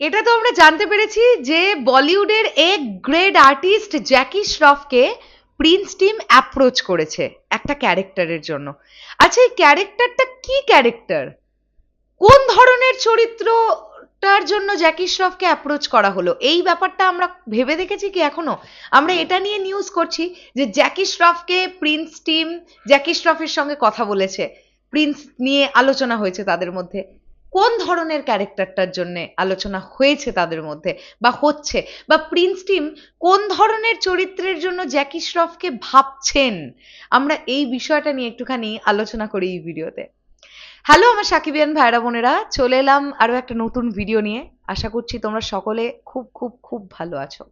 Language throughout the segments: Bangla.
এটা তো আমরা জানতে পেরেছি যে বলিউডের এক গ্রেড আর্টিস্ট জ্যাকি শ্রফকে প্রিন্স টিম অ্যাপ্রোচ করেছে একটা ক্যারেক্টারের জন্য। আচ্ছা এই ক্যারেক্টারটা কি ক্যারেক্টার? কোন ধরনের চরিত্রটার জন্য জ্যাকি শ্রফকে অ্যাপ্রোচ করা হলো? এই ব্যাপারটা আমরা ভেবে দেখেছি কি এখনও? আমরা এটা নিয়ে নিউজ করছি যে জ্যাকি শ্রফকে প্রিন্স টিম, জ্যাকি শ্রফের সঙ্গে কথা বলেছে। প্রিন্স নিয়ে আলোচনা হয়েছে তাদের মধ্যে। কোন ধরনের ক্যারেক্টারটার জন্য আলোচনা হয়েছে তাদের মধ্যে বা হচ্ছে? বা প্রিন্স টিম কোন ধরনের চরিত্রের জন্য জ্যাকি শ্রফকে ভাবছেন? আমরা এই বিষয়টা নিয়ে একটুখানি আলোচনা করি এই ভিডিওতে। হ্যালো আমার সাকিবিয়ান ভাইরা বোনেরা, চলে এলাম আরও একটা নতুন ভিডিও নিয়ে। আশা করছি তোমরা সকলে খুব খুব খুব ভালো আছো।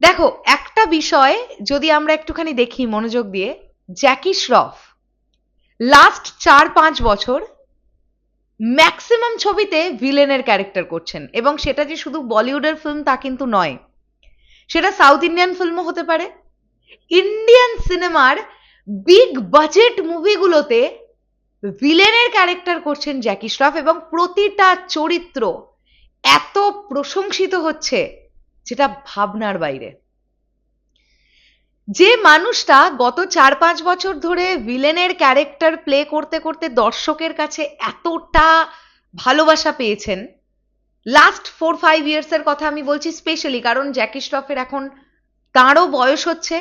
দেখো, একটা বিষয় যদি আমরা একটুখানি দেখি মনোযোগ দিয়ে, জ্যাকি শ্রফ লাস্ট চার পাঁচ বছর ম্যাক্সিমাম ছবিতে ভিলেনের ক্যারেক্টার করছেন এবং সেটা যে শুধু বলিউডের ফিল্ম তা কিন্তু নয়। সেটা সাউথ ইন্ডিয়ান ফিল্মও হতে পারে। ইন্ডিয়ান সিনেমার বিগ বাজেট মুভিগুলোতে ভিলেনের ক্যারেক্টার করছেন জ্যাকি শ্রফ এবং প্রতিটা চরিত্র এত প্রশংসিত হচ্ছে, যেটা ভাবনার বাইরে। যে মানুষটা গত চার পাঁচ বছর ধরে ভিলেনের ক্যারেক্টার প্লে করতে করতে দর্শকের কাছে এতটা ভালোবাসা পেয়েছেন লাস্ট ফোর ফাইভ ইয়ার্সের কথা আমি বলছি স্পেশালি কারণ জ্যাকি শ্রফের এখন তাঁরও বয়স হচ্ছে।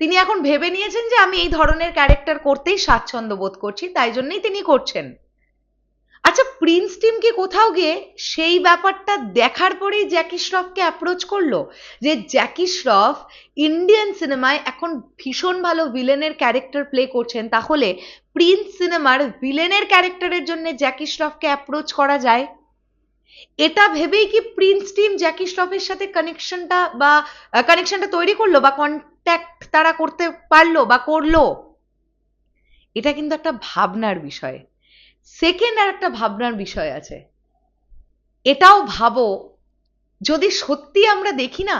তিনি এখন ভেবে নিয়েছেন যে আমি এই ধরনের ক্যারেক্টার করতেই স্বাচ্ছন্দ্য বোধ করছি, তাই জন্যই তিনি করছেন। আচ্ছা প্রিন্স টিম কি কোথাও গিয়ে সেই ব্যাপারটা দেখার পরেই জ্যাকি শ্রফকে অ্যাপ্রোচ করল? যে জ্যাকি শ্রফ ইন্ডিয়ান সিনেমায় এখন ভীষণ ভালো ভিলেনের ক্যারেক্টার প্লে করছেন, তাহলে প্রিন্স সিনেমার ভিলেনের ক্যারেক্টারের জন্য জ্যাকি শ্রফকে অ্যাপ্রোচ করা যায়? এটা ভেবেই কি প্রিন্স টিম জ্যাকি শ্রফের সাথে কানেকশনটা বা কানেকশনটা তৈরি করল বা কন্ট্যাক্ট তারা করতে পারল বা করল? এটা কিন্তু একটা ভাবনার বিষয়। সেকেন্ড আর একটা ভাবনার বিষয় আছে। এটাও ভাবো, যদি সত্যি আমরা দেখি না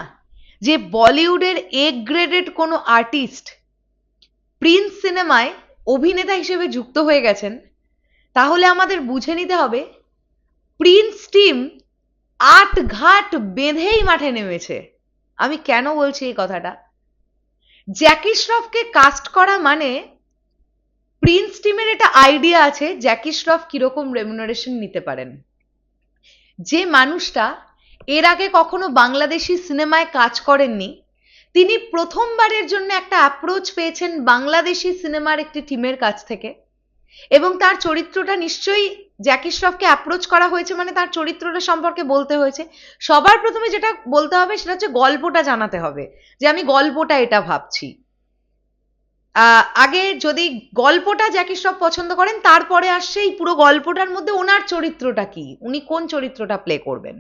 যে বলিউডের এ গ্রেডেড কোনো আর্টিস্ট প্রিন্স সিনেমায় অভিনেতা হিসেবে যুক্ত হয়ে গেছেন, তাহলে আমাদের বুঝে নিতে হবে প্রিন্স টিম আট ঘাট বেঁধেই মাঠে নেমেছে। আমি কেন বলছি এই কথাটা? জ্যাকি শ্রফকে কাস্ট করা মানে প্রিন্স টিমের এটা আইডিয়া আছে জ্যাকি শ্রফ কীরকম রেমুনারেশন নিতে পারেন। যে মানুষটা এর আগে কখনো বাংলাদেশি সিনেমায় কাজ করেননি, তিনি প্রথমবারের জন্য একটা অ্যাপ্রোচ পেয়েছেন বাংলাদেশি সিনেমার একটি টিমের কাছ থেকে। এবং তার চরিত্রটা নিশ্চয়ই জ্যাকি শ্রফকে অ্যাপ্রোচ করা হয়েছে মানে তার চরিত্রটা সম্পর্কে বলতে হয়েছে। সবার প্রথমে যেটা বলতে হবে সেটা হচ্ছে গল্পটা জানাতে হবে, যে আমি গল্পটা এটা ভাবছি। আগে যদি গল্পটা জ্যাকি শ্রফ পছন্দ করেন, তারপরে আসছে এই পুরো গল্পটার মধ্যে ওনার চরিত্রটা কি? উনি কোন চরিত্রটা প্লে করবেন?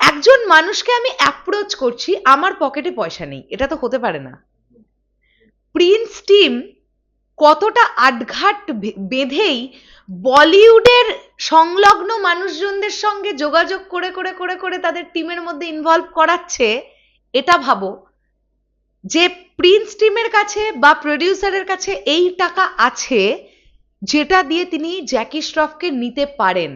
একজন মানুষকে আমি অ্যাপ্রোচ করছি, আমার পকেটে পয়সা নেই। এটা তো হতে পারে না। প্রিন্স টিম কতটা আটঘাট বেঁধেই বলিউডের সংলগ্ন মানুষজনদের সঙ্গে যোগাযোগ করে করে করে করে তাদের টিমের মধ্যে ইনভলভ করাচ্ছে, এটা ভাবো। যে প্রিন্স টিমের কাছে বা প্রডিউসারের কাছে এই টাকা আছে, যেটা দিয়ে তিনি জ্যাকি শ্রফকে নিতে পারেন,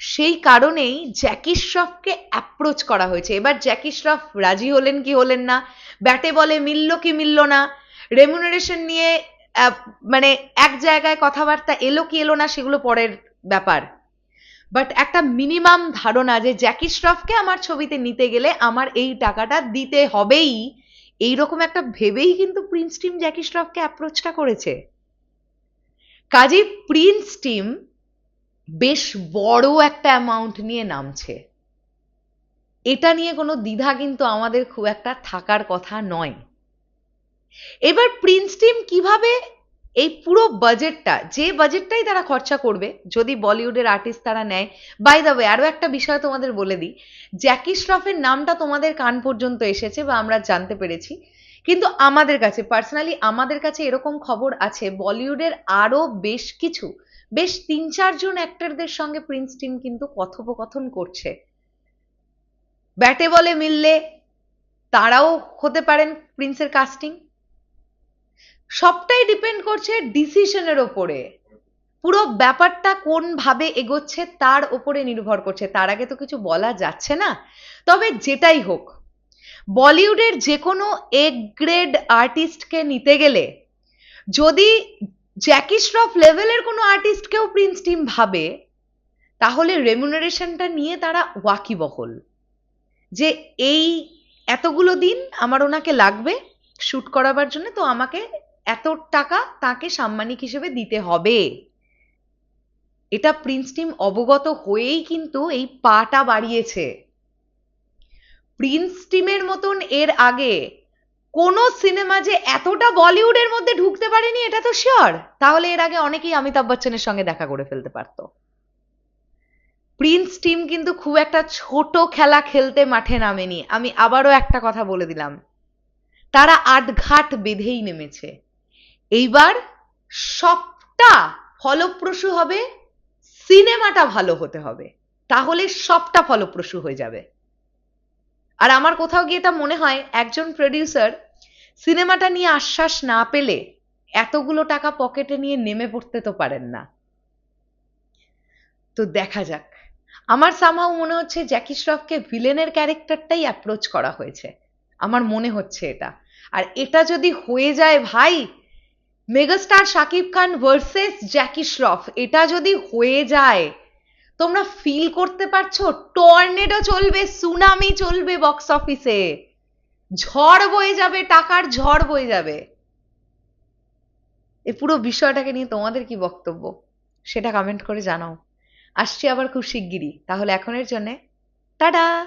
সেই কারণেই জ্যাকি শ্রফকে অ্যাপ্রোচ করা হয়েছে। এবার জ্যাকি শ্রফ রাজি হলেন কি হলেন না? ব্যাটে বলে মিলল কি মিলল না? রেমুনারেশন নিয়ে মানে এক জায়গায় কথাবার্তা এলো কি এলো না সেগুলো পরের ব্যাপার। বাট একটা মিনিমাম ধারণা যে জ্যাকি শ্রফকে আমার ছবিতে নিতে গেলে আমার এই টাকাটা দিতে হবেই। এইরকম একটা ভেবেই কিন্তু প্রিন্স টিম জ্যাকি শ্রফকে অ্যাপ্রোচটা করেছে। কাজে প্রিন্স টিম বেশ বড় একটা অ্যামাউন্ট নিয়ে নামছে। এটা নিয়ে কোনো দ্বিধা কিন্তু আমাদের খুব একটা থাকার কথা নয়। এবার প্রিন্স টিম কীভাবে এই পুরো বাজেটটা যে বাজেটটাই তারা খরচা করবে, যদি বলিউডের আর্টিস্ট তারা নেয় বাই দ্য ওয়ে আরও একটা বিষয় তোমাদের বলে দিই জ্যাকি শ্রফের নামটা তোমাদের কান পর্যন্ত এসেছে বা আমরা জানতে পেরেছি, কিন্তু আমাদের কাছে পার্সোনালি আমাদের কাছে এরকম খবর আছে, বলিউডের আরও বেশ কিছু, বেশ তিন চারজন অ্যাক্টরদের সঙ্গে প্রিন্স টিম কিন্তু কথোপকথন করছে। ব্যাটে বলে মিললে তারাও হতে পারেন প্রিন্সের কাস্টিং সবটাই ডিপেন্ড করছে ডিসিশনের ওপরে। পুরো ব্যাপারটা কোন ভাবে এগোচ্ছে তার ওপরে নির্ভর করছে। তার আগে তো কিছু বলা যাচ্ছে না। তবে যেটাই হোক, বলিউডের যে কোনো এক গ্রেড আর্টিস্টকে নিতে গেলে, যদি জ্যাকি শ্রফ লেভেলের কোনো আর্টিস্টকেও প্রিন্স টিম ভাবে, তাহলে রেমুনারেশনটা নিয়ে তারা ওয়াকিবহল। যে এই এতগুলো দিন আমার ওনাকে লাগবে শ্যুট করাবার জন্য, তো আমাকে এত টাকা তাকে সাম্মানিক হিসেবে দিতে হবে। এটা প্রিন্স টিম অবগত হয়েই কিন্তু এই পাটা বাড়িয়েছে। প্রিন্স টিমের মতন এর আগে কোন সিনেমা যে এতটা বলিউডের মধ্যে ঢুকতে পারেনি, এটা তো শিওর। তাহলে এর আগে অনেকেই অমিতাভ বচ্চনের সঙ্গে দেখা করে ফেলতে পারতো। প্রিন্স টিম কিন্তু খুব একটা ছোট খেলা খেলতে মাঠে নামেনি। আমি আবারও একটা কথা বলে দিলাম। তারা আটঘাট বেঁধেই নেমেছে। এইবার সবটা ফলপ্রসূ হবে, সিনেমাটা ভালো হতে হবে, তাহলে সবটা ফলপ্রসূ হয়ে যাবে। আর আমার কোথাও গিয়ে তা মনে হয়, একজন প্রডিউসার সিনেমাটা নিয়ে আশ্বাস না পেলে এতগুলো টাকা পকেটে নিয়ে নেমে পড়তে তো পারেন না। তো দেখা যাক। আমার সামহাও মনে হচ্ছে জ্যাকি শ্রফকে ভিলেনের ক্যারেক্টারটাই অ্যাপ্রোচ করা হয়েছে। আমার মনে হচ্ছে এটা। আর এটা যদি হয়ে যায় ভাই মেগাস্টার শাকিব খান ভার্সেস জ্যাকি শ্রফ এটা যদি হয়ে যায়, তোমরা ফিল করতে পারছ টর্নেডো চলবে সুনামি চলবে বক্স অফিসে ঝড় বয়ে যাবে, টাকার ঝড় বয়ে যাবে। এ পুরো বিষয়টাকে নিয়ে তোমাদের কি বক্তব্য? সেটা কমেন্ট করে জানাও। আসছি আবার খুব শিগগিরই, তাহলে এখনের জন্যে, টাটা!